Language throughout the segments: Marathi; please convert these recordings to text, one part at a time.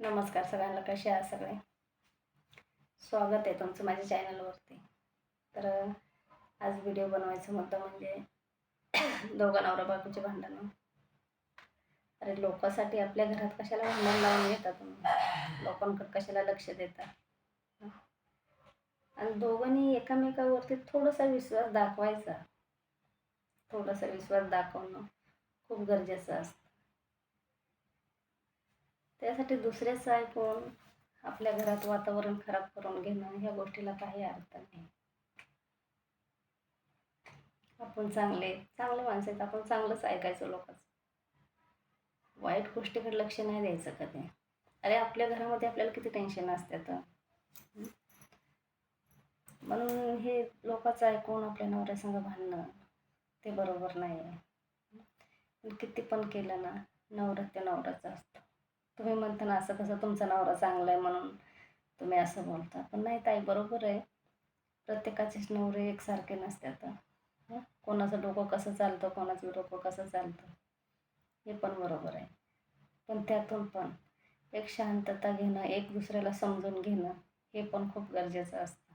नमस्कार सगळ्यांना कसे आहात सगळे? स्वागत आहे तुमचं माझ्या चॅनलवरती. तर आज व्हिडिओ बनवायचा मुद्दा म्हणजे दोघं नवरा बायकोचे भांडणं. अरे लोकांसाठी आपल्या घरात कशाला भांडण लावून येतात तुम्ही? लोकांकडे कशाला लक्ष देता? आणि दोघांनी एकामेकावरती थोडासा विश्वास दाखवायचा. थोडासा विश्वास दाखवणं खूप गरजेचं असतं. त्यासाठी दुसऱ्याचं ऐकून आपल्या घरात वातावरण खराब करून घेणं ह्या गोष्टीला काही अर्थ नाही. आपण चांगले चांगले माणसं आहेत आपण चांगलंच ऐकायचं लोकांचं. वाईट गोष्टीकडे लक्ष नाही द्यायचं कधी. अरे आपल्या घरामध्ये आपल्याला किती टेन्शन असते तर? म्हणून हे लोकांचं ऐकून आपल्या नवऱ्यासंग भांडणं ते बरोबर नाही आहे पण किती पण केलं ना नवरा ते नवराचं असतं. तुम्ही म्हणता ना असं कसं तुमचा नवरा चांगला आहे म्हणून तुम्ही असं बोलता. पण नाही ताई बरोबर आहे. प्रत्येकाचेच नवरे एकसारखे नसतात कोणाचं डोकं कसं चालतं कोणाचं डोकं कसं चालतं हे पण बरोबर आहे. पण त्यातून पण एक शांतता घेणं एक दुसऱ्याला समजून घेणं हे पण खूप गरजेचं असतं.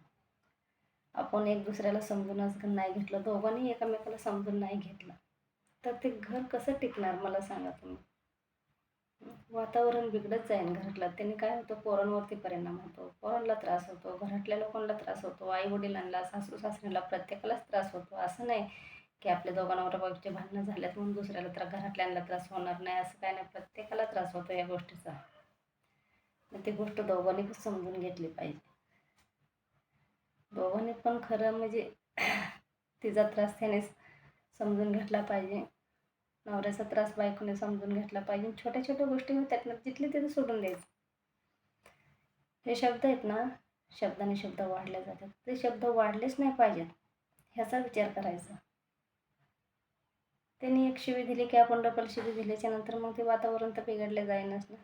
आपण एक दुसऱ्याला समजूनच नाही घेतलं दोघांनी एकामेकाला समजून नाही घेतलं तर ते घर कसं टिकणार? मला सांगा तुम्ही. वातावरण बिघडत जाईल घरातलं. त्याने काय होतं पोरांवरती परिणाम होतो. पोरांना त्रास होतो घरातल्या लोकांना त्रास होतो आई वडिलांना सासू सासऱ्याला प्रत्येकालाच त्रास होतो. असं नाही की आपल्या दोघांवर नवरा भांडणं झाल्यात म्हणून दुसऱ्याला तर घरातल्यांना त्रास होणार नाही. असं काय नाही. प्रत्येकाला त्रास होतो या गोष्टीचा. मग ती गोष्ट दोघांनी पण समजून घेतली पाहिजे. दोघांनी पण खरं म्हणजे तिचा त्रास त्यानेच समजून घेतला पाहिजे. नवऱ्याचा त्रास बायकोने समजून घेतला पाहिजे. छोट्या छोट्या गोष्टी होतात ना जिथले तिथे सोडून द्यायचं. हे शब्द आहेत ना शब्दाने शब्द वाढले जातात. ते शब्द वाढलेच नाही पाहिजेत. ह्याचा विचार करायचा. त्यांनी एक शिवी दिली की आपण डबल शिवी दिल्याच्या नंतर मग ते वातावरण तर बिघडले जाईनच ना.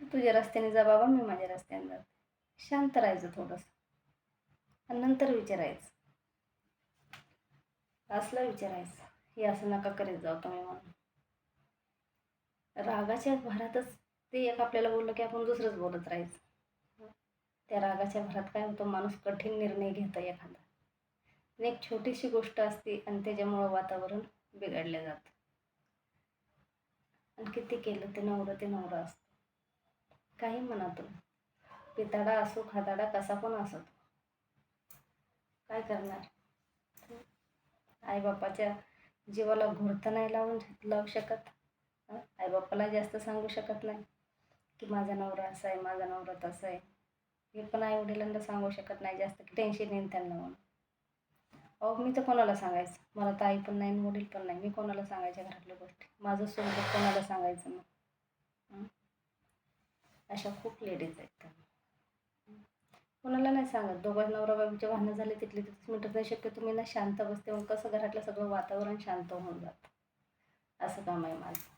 तू तुझ्या रस्त्याने जा बाबा मी माझ्या रस्त्याने जाते. शांत राहायचं थोडंसं. आणि नंतर विचारायचं. असलं विचारायचं. हे असं नका करीत जाऊ तुम्ही म्हणून. रागाच्या भरातच ते एक आपल्याला बोललं की आपण दुसरंच बोलत राहायचं. त्या रागाच्या भरात काय होतं? माणूस कठीण निर्णय घेतं एखादा. आणि एक छोटीशी गोष्ट असते आणि त्याच्यामुळं वातावरण बिघडलं जातं. आणि किती केलं ते नवरं ते नवरं असतं. काही म्हणा पिताडा असो खाताडा कसा पण असो. काय करणार? आईबापाच्या जीवाला घोरतं नाही लावून लावू शकत. आईबापाला जास्त सांगू शकत नाही की माझा नवरा असा आहे माझा नवरा तसा आहे. हे पण आई वडिलांना सांगू शकत नाही जास्त की टेन्शन येईल त्यांना म्हणून. अहो मी तर कोणाला सांगायचं? मला तर आई पण नाही वडील पण नाही. मी कोणाला सांगायच्या घरातल्या गोष्टी? माझं सोबत कोणाला सांगायचं मग? अशा खूप लेडीज आहेत कोणाला नाही सांगत. दोघं नवरा बायकोचे भांडणं झाले तिथले तिथेच मिटत नाही. शक्य तुम्ही ना शांत बसते. मग कसं घरातलं सगळं वातावरण शांत होऊन जातं. असं काम आहे माझं.